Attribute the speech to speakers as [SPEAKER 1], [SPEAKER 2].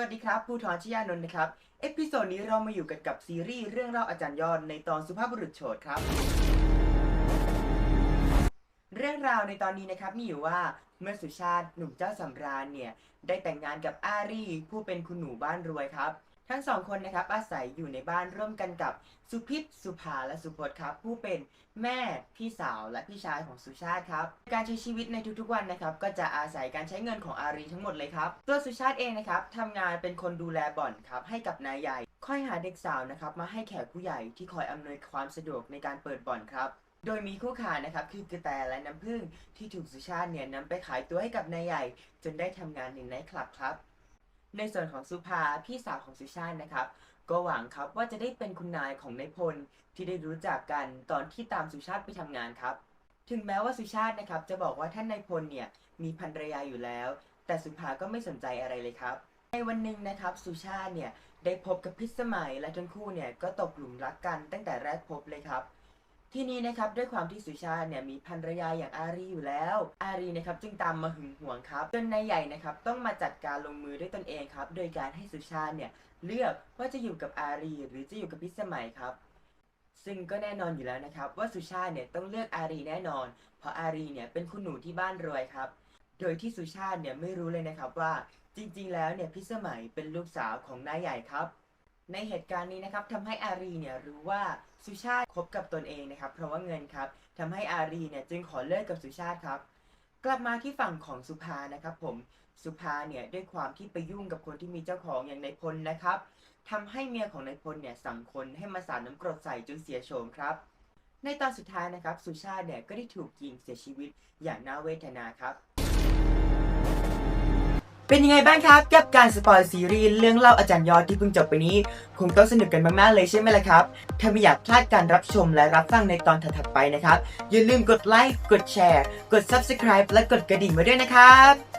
[SPEAKER 1] วัสดีครับผู้ทอนชยานนท์นะครับ เอพิโซดนี้เรามาอยู่กันกับซีรีส์เรื่องเล่าอาจารย์ยอดในตอนสุภาพบุรุษโฉดครับ เรื่องราวในตอนนี้นะครับมีอยู่ว่าเมื่อสุชาติหนุ่มเจ้าสำราญเนี่ย ได้แต่งงานกับอารีผู้เป็นคุณหนูบ้านรวยครับ ทั้งสองคนนะครับอาศัยอยู่ในบ้านร่วมกันกับสุพิษสุภาและสุพจน์ครับ ผู้เป็นแม่พี่สาวและพี่ชายของสุชาติครับ การใช้ชีวิตในทุกๆวันนะครับ ก็จะอาศัยการใช้เงินของอารีทั้งหมดเลยครับ ตัวสุชาติเองนะครับทำงานเป็นคนดูแลบ่อนครับให้กับนายใหญ่ค่อยหาเด็กสาวนะครับมาให้แขกผู้ใหญ่ที่คอยอำนวยความสะดวกในการเปิดบ่อนครับโดยมีคู่ขานะครับคือกระแตและน้ำผึ้งที่ถูกสุชาติเนี่ยนำไปขายตัวให้กับนายใหญ่ จนได้ทำงานในไนท์คลับครับ ในส่วนของสุภาพี่สาวของสุชาตินะครับ ก็หวังครับว่าจะได้เป็นคุณนายของนายพลที่ได้รู้จักกันตอนที่ตามสุชาติไปทำงานครับ ถึงแม้ว่าสุชาตินะครับจะบอกว่าท่านนายพลเนี่ยมีภรรยาอยู่แล้ว แต่สุภาก็ไม่สนใจอะไรเลยครับ ในวันหนึ่งนะครับสุชาติเนี่ยได้พบกับพิสมัยและทั้งคู่เนี่ยก็ตกหลุมรักกันตั้งแต่แรกพบเลยครับ ที่นี้นะครับด้วยความที่สุชาติเนี่ยมีภรรยาอย่างอารีอยู่แล้ว อารีนะครับจึงตามมาหึงหวงครับจนนายใหญ่นะครับต้องมาจัดการลงมือด้วยตนเองครับ โดยการให้สุชาติเนี่ยเลือกว่าจะอยู่กับอารีหรือจะอยู่กับพิสมัยครับ ซึ่งก็แน่นอนอยู่แล้วนะครับ ว่าสุชาติเนี่ยต้องเลือกอารีแน่นอน เพราะอารีเนี่ยเป็นคุณหนูที่บ้านรวยครับ โดยที่สุชาติเนี่ยไม่รู้เลยนะครับว่าจริงๆ แล้วเนี่ยพิสมัยเป็นลูกสาวของนายใหญ่ครับ ในเหตุการณ์นี้นะครับทำให้อารีเนี่ยรู้ว่าสุชาติคบกับตนเองนะครับ เพราะว่าเงินครับทำให้อารีเนี่ยจึงขอเลิกกับสุชาติครับ กลับมาที่ฝั่งของสุภานะครับ ผมสุภาเนี่ยด้วยความที่ไปยุ่งกับคนที่มีเจ้าของอย่างนายพลนะครับทำให้เมียของนายพลเนี่ยสั่งคนให้มาสาดน้ำกรดใส่จนเสียโฉมครับ ในตอนสุดท้ายนะครับ สุชาติเนี่ยก็ได้ถูกยิงเสียชีวิตอย่างน่าเวทนาครับ เป็นยังไงบ้างครับกับการสปอยซีรีส์เรื่องเล่าอาจารย์ยอดที่เพิ่งจบไปนี้ คงต้องสนุกกันมากๆเลยใช่ไหมล่ะครับ ถ้าไม่อยากพลาดการรับชมและรับฟังในตอนถัดๆไปนะครับ อย่าลืมกดไลค์กดแชร์ กด Subscribe และกดกระดิ่งไว้ด้วยนะครับ